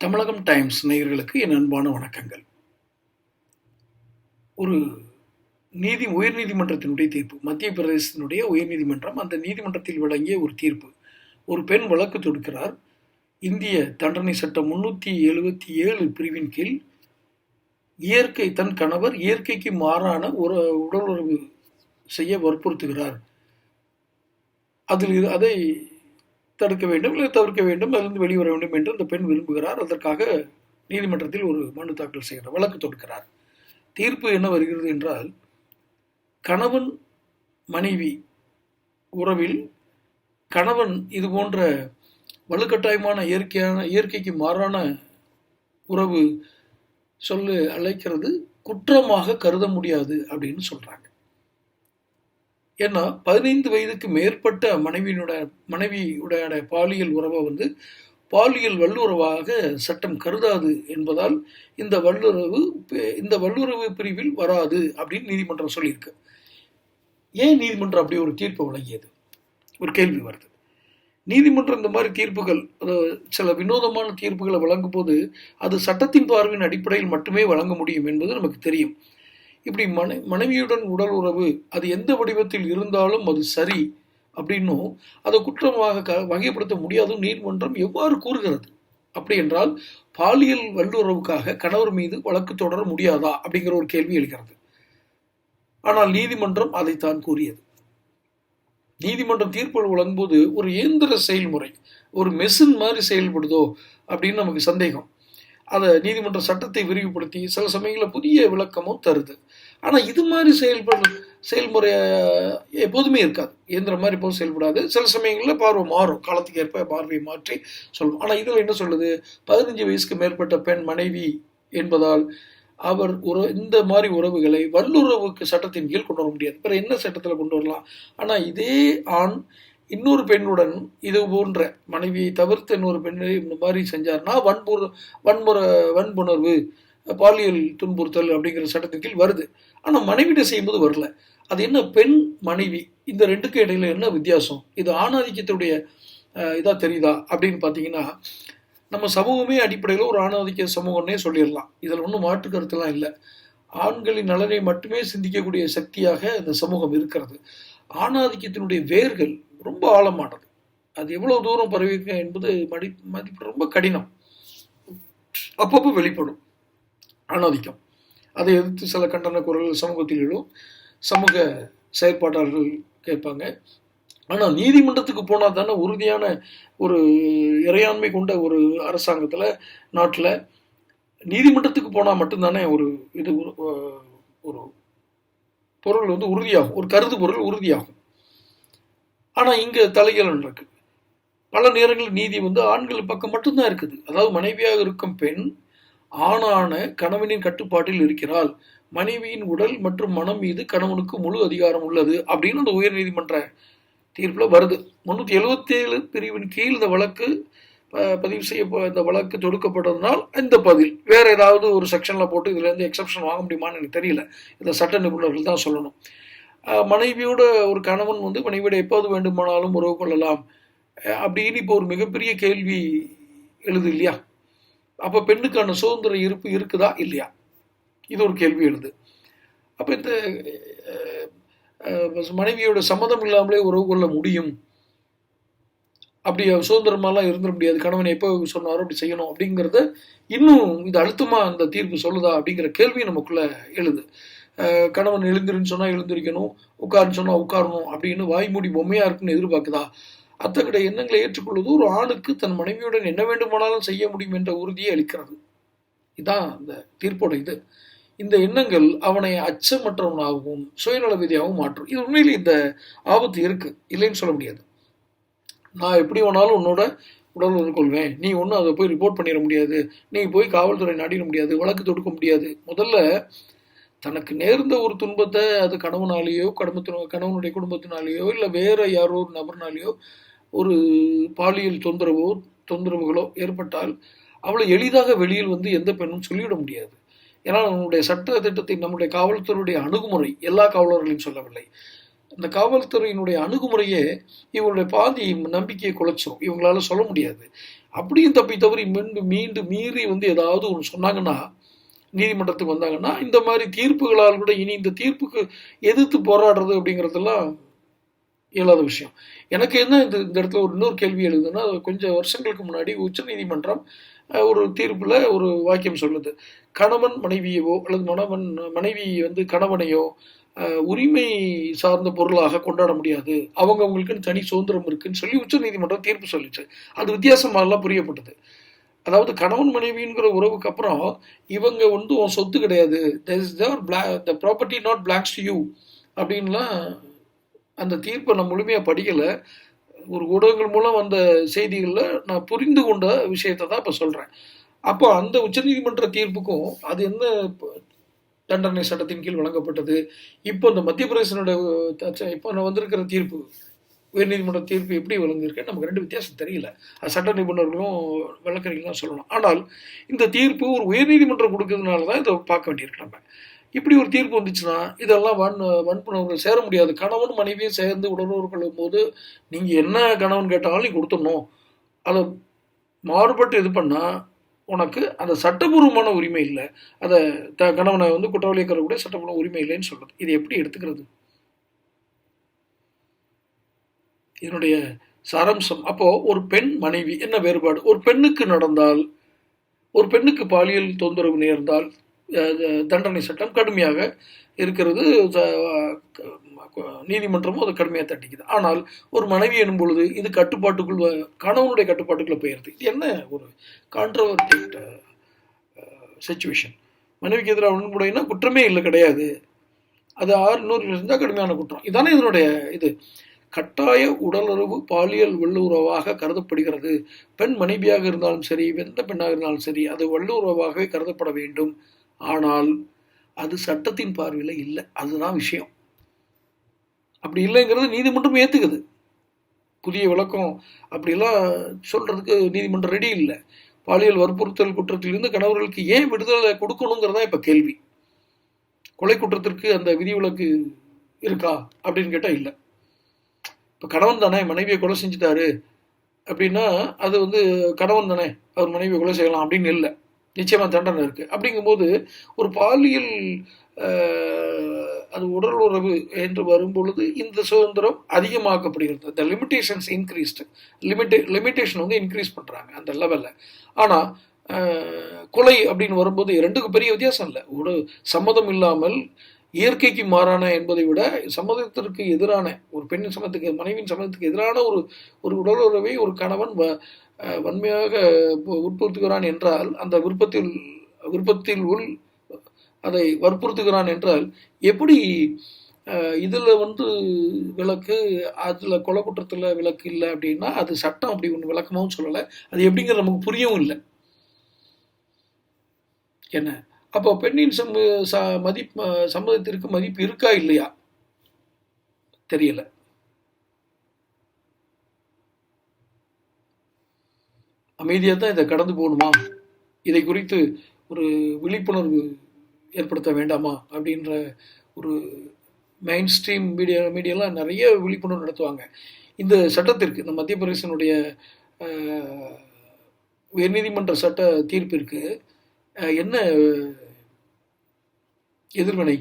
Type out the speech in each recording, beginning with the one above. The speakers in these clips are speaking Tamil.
தமிழகம் டைம்ஸ் நேயர்களுக்கு என் அன்பான வணக்கங்கள். ஒரு நீதி உயர்நீதிமன்றத்தினுடைய தீர்ப்பு மத்திய பிரதேசத்தினுடைய உயர்நீதிமன்றம் அந்த நீதிமன்றத்தில் வழங்கிய ஒரு தீர்ப்பு. ஒரு பெண் வழக்கு தொடுக்கிறார். இந்திய தண்டனை சட்டம் முன்னூற்றி எழுபத்தி ஏழு பிரிவின் கீழ் இயற்கை தன் கணவர் இயற்கைக்கு மாறான ஒரு உடல் உறவு செய்ய வற்புறுத்துகிறார். அதில் அதை தடுக்க வேண்டும் இல்லை தவிர்க்க வேண்டும் அதிலிருந்து வெளிவர வேண்டும் என்று அந்த பெண் விரும்புகிறார். அதற்காக நீதிமன்றத்தில் ஒரு மனு தாக்கல் செய்கிறார் வழக்கு தொடுக்கிறார். தீர்ப்பு என்ன வருகிறது என்றால் கணவன் மனைவி உறவில் கணவன் இது போன்ற வலுக்கட்டாயமான இயற்கையான இயற்கைக்கு மாறான உறவு சொல்லு அழைக்கிறது குற்றமாக கருத முடியாது அப்படின்னு சொல்கிறாங்க ஏன்னா பதினைந்து வயதுக்கு மேற்பட்ட மனைவியினுடைய மனைவியுடைய பாலியல் உறவை வந்து பாலியல் வல்லுறவாக சட்டம் கருதாது என்பதால் இந்த வல்லுறவு இந்த வல்லுறவு பிரிவில் வராது அப்படின்னு நீதிமன்றம் சொல்லியிருக்கு. ஏன் நீதிமன்றம் அப்படி ஒரு தீர்ப்பு வழங்கியது? ஒரு கேள்வி வருது. நீதிமன்றம் இந்த மாதிரி தீர்ப்புகள் அதாவது சில வினோதமான தீர்ப்புகளை வழங்கும் போது அது சட்டத்தின் பார்வையின் அடிப்படையில் மட்டுமே வழங்க முடியும் என்பது நமக்கு தெரியும். இப்படி மனை மனைவியுடன் உடல் உறவு அது எந்த வடிவத்தில் இருந்தாலும் அது சரி அப்படின்னும் அதை குற்றமாக க வகைப்படுத்த முடியாது. நீதிமன்றம் எவ்வாறு கூறுகிறது? அப்படி என்றால் பாலியல் வல்லுறவுக்காக கணவர் மீது வழக்கு தொடர முடியாதா அப்படிங்கிற ஒரு கேள்வி எழுகிறது. ஆனால் நீதிமன்றம் அதைத்தான் கூறியது. நீதிமன்றம் தீர்ப்பு வழங்கும்போது ஒரு இயந்திர செயல்முறை ஒரு மெஷின் மாதிரி செயல்படுதோ அப்படின்னு நமக்கு சந்தேகம். அதை நீதிமன்ற சட்டத்தை விரிவுபடுத்தி சில சமயங்களில் புதிய விளக்கமும் தருது. ஆனால் இது மாதிரி செயல்படு செயல்முறை எப்போதுமே இருக்காது. இயந்திரம் மாதிரி எப்போதும் செயல்படாது. சில சமயங்களில் பார்வை மாறும். காலத்துக்கு ஏற்ப பார்வையை மாற்றி சொல்லும் ஆனால் இதில் என்ன சொல்லுது பதினஞ்சு வயசுக்கு மேற்பட்ட பெண் மனைவி என்பதால் அவர் உற இந்த மாதிரி உறவுகளை வல்லுறவுக்கு சட்டத்தின் கீழ் கொண்டு வர முடியாது. பிற என்ன சட்டத்தில் கொண்டு வரலாம்? ஆனால் இதே ஆண் இன்னொரு பெண்ணுடன் இது போன்ற மனைவியை தவிர்த்து இன்னொரு பெண்ணை இந்த மாதிரி செஞ்சார்னா வன்புற வன்முறை வன்புணர்வு பாலியல் துன்புறுத்தல் அப்படிங்கிற சட்டத்தின் கீழ் வருது. ஆனால் மனைவிட்ட செய்யும்போது வரல. அது என்ன பெண் மனைவி இந்த ரெண்டுக்கும் இடையில என்ன வித்தியாசம்? இது ஆணாதிக்கத்துடைய இதாக தெரியுதா? அப்படின்னு பார்த்தீங்கன்னா நம்ம சமூகமே அடிப்படையில் ஒரு ஆணாதிக்க சமூகம்னே சொல்லிடலாம். இதில் ஒன்றும் மாற்று கருத்துலாம் இல்லை. ஆண்களின் நலனை மட்டுமே சிந்திக்கக்கூடிய சக்தியாக இந்த சமூகம் இருக்கிறது. ஆணாதிக்கத்தினுடைய வேர்கள் ரொம்ப ஆழமானது. அது எவ்வளோ தூரம் பரவிக்க என்பது மடி மதிப்பு ரொம்ப கடினம். அப்பப்போ வெளிப்படும். அனுமதிக்கும் அதை எதிர்த்து சில கண்டன குரல்கள் சமூகத்தில் எழும். சமூக செயற்பாட்டாளர்கள் கேட்பாங்க. ஆனால் நீதிமன்றத்துக்கு போனால் தானே உறுதியான ஒரு இறையாண்மை கொண்ட ஒரு அரசாங்கத்தில் நாட்டில் நீதிமன்றத்துக்கு போனால் மட்டும்தானே ஒரு இது ஒரு- ஒரு பொருள் வந்து உறுதியாகும். ஒரு கருது பொருள் உறுதியாகும். ஆனால் இங்கே தலைகள் இருக்கு. பல நேரங்களில் நீதி வந்து ஆண்கள் பக்கம் மட்டும்தான் இருக்குது. அதாவது மனைவியாக இருக்கும் பெண் ஆணான கணவனின் கட்டுப்பாட்டில் இருக்கிறாள். மனைவியின் உடல் மற்றும் மனம் மீது கணவனுக்கு முழு அதிகாரம் உள்ளது அப்படின்னு அந்த உயர் நீதிமன்ற தீர்ப்பில் வருது. முந்நூற்றி எழுபத்தேழு பிரிவின் கீழ் இந்த வழக்கு பதிவு செய்ய இந்த வழக்கு தொடுக்கப்பட்டதுனால் இந்த பதில். வேற ஏதாவது ஒரு செக்ஷனில் போட்டு இதுலேருந்து எக்ஸப்ஷன் வாங்க முடியுமான்னு எனக்கு தெரியல. இதை சட்ட நிபுணர்கள் தான் சொல்லணும். மனைவியோட ஒரு கணவன் வந்து மனைவியோட எப்போது வேண்டுமானாலும் உறவு கொள்ளலாம். அப்படின்னு இப்போ ஒரு மிகப்பெரிய கேள்வி எழுது இல்லையா? அப்போ பெண்ணுக்கான சுதந்திர இருப்பு இருக்குதா இல்லையா? இது ஒரு கேள்வி எழுது. அப்போ இந்த மனைவியோட சம்மதம் இல்லாமலே உறவு கொள்ள முடியும். அப்படி சுதந்திரமாலாம் இருந்துட முடியாது. கணவன் எப்போ சொன்னாரோ அப்படி செய்யணும் அப்படிங்கிறத இன்னும் இது அழுத்தமாக அந்த தீர்ப்பு சொல்லுதா அப்படிங்கிற கேள்வி நமக்குள்ளே எழுது. கணவன் எழுந்திருன்னு சொன்னால் எழுந்திருக்கணும் உட்காருன்னு சொன்னால் உட்காரணும் அப்படின்னு வாய்மூடி பொம்மையாக இருக்குன்னு எதிர்பார்க்குதா? அத்தகைய எண்ணங்களை ஏற்றுக்கொள்வது ஒரு ஆணுக்கு தன் மனைவியுடன் என்ன வேண்டுமானாலும் செய்ய முடியும் என்ற உறுதியை அளிக்கிறது. இதான் அந்த தீர்ப்போட இது. இந்த எண்ணங்கள் அவனை அச்சமற்றவனாகவும் சுயநலவிதியாகவும் மாற்றும். இது உண்மையிலே இந்த ஆபத்து இருக்கு. இல்லைன்னு சொல்ல முடியாது. நான் எப்படி வேணாலும் உன்னோட உடல் எதிர்கொள்வேன் கொள்வேன். நீ ஒன்றும் அதை போய் ரிப்போர்ட் பண்ணிட முடியாது. நீ போய் காவல்துறை நாடிட முடியாது. வழக்கு தொடுக்க முடியாது. முதல்ல தனக்கு நேர்ந்த ஒரு துன்பத்தை அது கணவனாலேயோ குடும்பத்தின கணவனுடைய குடும்பத்தினாலேயோ இல்லை வேற யாரோ ஒரு நபர்னாலேயோ ஒரு பாலியல் தொந்தரவோ தொந்தரவுகளோ ஏற்பட்டால் அவளை எளிதாக வெளியில் வந்து எந்த பெண்ணும் சொல்லிவிட முடியாது. ஏன்னா நம்முடைய சட்ட திட்டத்தை நம்முடைய காவல்துறையுடைய அணுகுமுறை எல்லா காவலர்களையும் சொல்லவில்லை. இந்த காவல்துறையினுடைய அணுகுமுறையே இவங்களுடைய பாதி நம்பிக்கையை குலைச்சிரும். இவங்களால சொல்ல முடியாது. அப்படியும் தப்பி தவறி மீண்டும் மீண்டும் மீறி வந்து ஏதாவது ஒன்று சொன்னாங்கன்னா நீதிமன்றத்துக்கு வந்தாங்கன்னா இந்த மாதிரி தீர்ப்புகளால் கூட இனி இந்த தீர்ப்புக்கு எதிர்த்து போராடுறது அப்படிங்கிறதெல்லாம் இயலாத விஷயம். எனக்கு என்ன இந்த இந்த இடத்துல ஒரு இன்னொரு கேள்வி எழுதுன்னா கொஞ்சம் வருஷங்களுக்கு முன்னாடி உச்சநீதிமன்றம் ஒரு தீர்ப்பில் ஒரு வாக்கியம் சொல்லுது. கணவன் மனைவியவோ அல்லது மணவன் மனைவி வந்து கணவனையோ உரிமை சார்ந்த பொருளாக கொண்டாட முடியாது. அவங்க அவங்களுக்குன்னு தனி சுதந்திரம் இருக்குன்னு சொல்லி உச்சநீதிமன்றம் தீர்ப்பு சொல்லிச்சு. அது வித்தியாசமாலாம் புரியப்பட்டது. அதாவது கணவன் மனைவிங்கிற உறவுக்கு அப்புறம் இவங்க வந்து உன் சொத்து கிடையாது. The property not belongs to you அப்படின்லாம் அந்த தீர்ப்பை நான் முழுமையாக படிக்கலை. ஒரு ஊடகங்கள் மூலம் வந்த செய்திகளில் நான் புரிந்து கொண்ட விஷயத்தை தான் இப்போ சொல்கிறேன் அப்போ அந்த உச்சநீதிமன்ற தீர்ப்புக்கும் அது என்ன தண்டனை சட்டத்தின் கீழ் வழங்கப்பட்டது? இப்போ இந்த மத்திய பிரதேசனோட இப்போ நான் வந்திருக்கிற தீர்ப்பு உயர்நீதிமன்ற தீர்ப்பு எப்படி வழங்கியிருக்கேன் நமக்கு ரெண்டு வித்தியாசம் தெரியல. அது சட்ட நிபுணர்களும் வழக்கறிஞர்களும் சொல்லணும். ஆனால் இந்த தீர்ப்பு ஒரு உயர்நீதிமன்றம் கொடுக்கறதுனால தான் இதை பார்க்க வேண்டியிருக்கு நம்ம. இப்படி ஒரு தீர்ப்பு வந்துச்சுன்னா இதெல்லாம் வன் வன்புணர்வுகள் சேர முடியாது. கணவன் மனைவியும் சேர்ந்து உடலுறவு கொள்ளும் போது நீங்கள் என்ன கணவன் கேட்டாலும் நீ கொடுத்துடணும். அதை மாறுபட்டு இது பண்ணால் உனக்கு அந்த சட்டபூர்வமான உரிமை இல்லை. அதை த கணவனை வந்து குற்றவாளியை கூட சட்டபூர்வ உரிமை இல்லைன்னு சொல்கிறது இது எப்படி எடுத்துக்கிறது? இதனுடைய சாராம்சம். அப்போது ஒரு பெண் மனைவி என்ன வேறுபாடு? ஒரு பெண்ணுக்கு நடந்தால் ஒரு பெண்ணுக்கு பாலியல் தொந்தரவு நேர்ந்தால் தண்டனை சட்டம் கடுமையாக இருக்கிறது. நீதிமன்றமும் அதை கடுமையாக தட்டிக்குது. ஆனால் ஒரு மனைவி எனும் பொழுது இது கட்டுப்பாட்டுக்குள் கணவனுடைய கட்டுப்பாட்டுக்குள்ள போயிருது. இது என்ன ஒரு கான்ட்ரவர்டேட் சுச்சுவேஷன் மனைவிக்கு எதிராக வன்முறைனா குற்றமே இல்லை கிடையாது. அது ஆறு நூறு இருந்தால் கடுமையான குற்றம். இதானே இதனுடைய இது. கட்டாய உடலுறவு பாலியல் வல்லுறவாக கருதப்படுகிறது. பெண் மனைவியாக இருந்தாலும் சரி எந்த பெண்ணாக இருந்தாலும் சரி அது வல்லுறவாகவே கருதப்பட வேண்டும். ஆனால் அது சட்டத்தின் பார்வையில் இல்லை. அதுதான் விஷயம். அப்படி இல்லைங்கிறது நீதிமன்றம் ஏற்றுக்குது புதிய விளக்கம் அப்படிலாம் சொல்கிறதுக்கு நீதிமன்றம் ரெடி இல்லை. பாலியல் வற்புறுத்தல் குற்றத்திலிருந்து கணவர்களுக்கு ஏன் விடுதலை கொடுக்கணுங்கிறதா இப்போ கேள்வி. கொலை குற்றத்திற்கு அந்த விதிவிலக்கு இருக்கா அப்படின்னு கேட்டால் இல்லை. இப்போ கணவன் தானே மனைவியை கொலை செஞ்சுட்டாரு அப்படின்னா அது வந்து கணவன் தானே அவர் மனைவியை கொலை செய்யலாம் அப்படின்னு இல்லை. நிச்சயமாக தண்டனை இருக்குது அப்படிங்கும்போது ஒரு பாலியல் அது உடல் உறவு என்று வரும்பொழுது இந்த சுதந்திரம் அதிகமாக்கப்படுகிறது. அந்த லிமிட்டேஷன்ஸ் இன்க்ரீஸ்டு லிமிட்டே லிமிட்டேஷன் வந்து இன்க்ரீஸ் பண்ணுறாங்க அந்த லெவலில் ஆனால் கொலை அப்படின்னு வரும்போது ரெண்டுக்கும் பெரிய வித்தியாசம் இல்லை. ஒரு சம்மதம் இல்லாமல் இயற்கைக்கு மாறான என்பதை விட சம்மதத்திற்கு எதிரான ஒரு பெண்ணின் சம்மதத்துக்கு மனைவியின் சம்மதத்துக்கு எதிரான ஒரு ஒரு உடலுறவை ஒரு கணவன் வ வன்மையாக உட்படுத்துகிறான் என்றால் அந்த விருப்பத்தில் விருப்பத்தில் உள் அதை வற்புறுத்துகிறான் என்றால் எப்படி இதில் வந்து விளக்கு அதில் கொலை குற்றத்தில் விளக்கு இல்லை அப்படின்னா அது சட்டம் அப்படி ஒன்று விளக்கமாகவும் சொல்லலை. அது எப்படிங்கிறது நமக்கு புரியவும் இல்லை. என்ன? அப்போ பெண்ணின் சம்ம ச மதிப்பு சம்மதத்திற்கு மதிப்பு இருக்கா இல்லையா? தெரியல. அமைதியாக தான் இதை கடந்து போகணுமா? இதை குறித்து ஒரு விழிப்புணர்வு ஏற்படுத்த வேண்டாமா? அப்படின்ற ஒரு மெயின் ஸ்ட்ரீம் மீடியா மீடியாலாம் நிறைய விழிப்புணர்வு நடத்துவாங்க. இந்த சட்டத்திற்கு இந்த மத்திய பிரதேசனுடைய உயர்நீதிமன்ற சட்ட தீர்ப்பிற்கு என்ன எதிர்வினை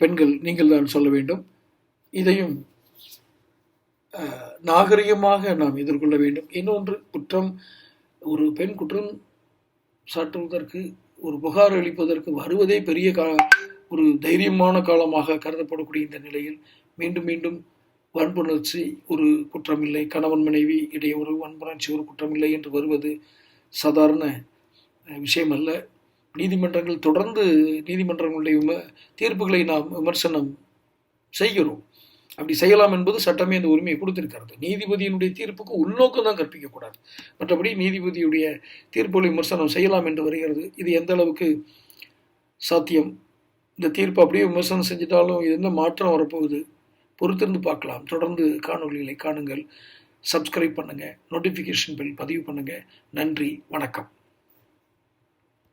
பெண்கள் நீங்கள் தான் சொல்ல வேண்டும்? இதையும் நாகரிகமாக நாம் எதிர்கொள்ள வேண்டும். இன்னொன்று குற்றம் ஒரு பெண் குற்றம் சாட்டுவதற்கு ஒரு புகார் அளிப்பதற்கு வருவதே பெரிய கா ஒரு தைரியமான காலமாக கருதப்படக்கூடிய இந்த நிலையில் மீண்டும் மீண்டும் வன்புணர்ச்சி ஒரு குற்றமில்லை. கணவன் மனைவி இடையே ஒரு வன்புணர்ச்சி ஒரு குற்றமில்லை என்று வருவது சாதாரண விஷயம் அல்ல நீதிமன்றங்கள் தொடர்ந்து நீதிமன்றங்களுடைய விம- தீர்ப்புகளை நாம் விமர்சனம் செய்கிறோம். அப்படி செய்யலாம் என்பது சட்டமே அந்த உரிமையை கொடுத்திருக்கிறது. நீதிபதியினுடைய தீர்ப்புக்கு உள்நோக்கம் தான் கற்பிக்கக்கூடாது. மற்றபடி நீதிபதியுடைய தீர்ப்புகளை விமர்சனம் செய்யலாம் என்று வருகிறது. இது எந்த அளவுக்கு சாத்தியம்? இந்த தீர்ப்பு அப்படியே விமர்சனம் செஞ்சிட்டாலும் இது என்ன மாற்றம் வரப்போகுது? பொறுத்திருந்து பார்க்கலாம். தொடர்ந்து காணொளிகளை காணுங்கள். சப்ஸ்கிரைப் பண்ணுங்கள் நோட்டிஃபிகேஷன் பில் பதிவு பண்ணுங்கள் நன்றி. வணக்கம்.